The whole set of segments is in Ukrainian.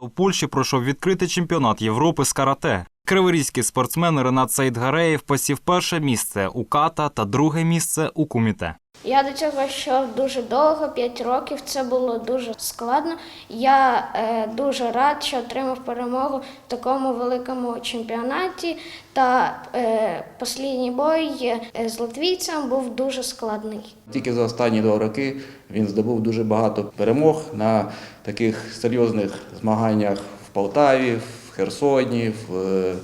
У Польщі пройшов відкритий чемпіонат Європи з карате. Криворізький спортсмен Ренат Саїдгареєв посів перше місце у ката та друге місце у куміте. Я до цього йшов дуже довго, 5 років. Це було дуже складно. Я е, дуже рад, що отримав перемогу в такому великому чемпіонаті. Та е, останній бой е, з латвійцем був дуже складний. Тільки за останні два роки він здобув дуже багато перемог на таких серйозних змаганнях в Полтаві, в Херсоні, в, е,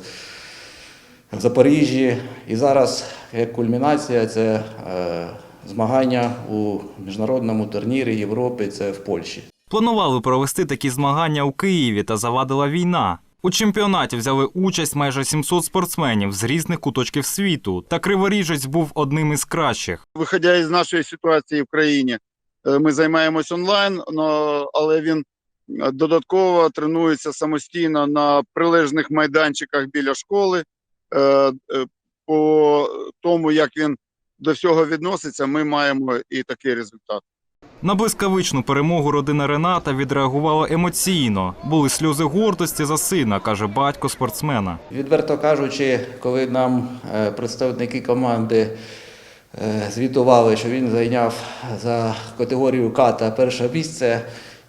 в Запоріжжі. І зараз як кульмінація це е, змагання у міжнародному турнірі Європи, це в Польщі. Планували провести такі змагання у Києві та завадила війна. У чемпіонаті взяли участь майже 700 спортсменів з різних куточків світу, та Криворіжець був одним із кращих. виходя із нашої ситуації в країні, е, ми займаємось онлайн, но- але він е, додатково тренується самостійно на прилежних майданчиках біля школи. Е, По тому, як він до всього відноситься, ми маємо і такий результат. На блискавичну перемогу родина Рената відреагувала емоційно. Були сльози гордості за сина, каже батько спортсмена. Відверто кажучи, коли нам е, представники команди е, звітували, що він зайняв за категорію ката перше місце,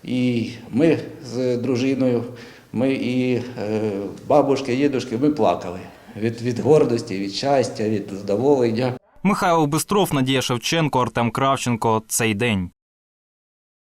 і ми з дружиною, ми і е, бабушки, дідушки, ми плакали від, від гордості, від щастя, від задоволення. Михайло Бистров, Надія Шевченко, Артем Кравченко. Цей день.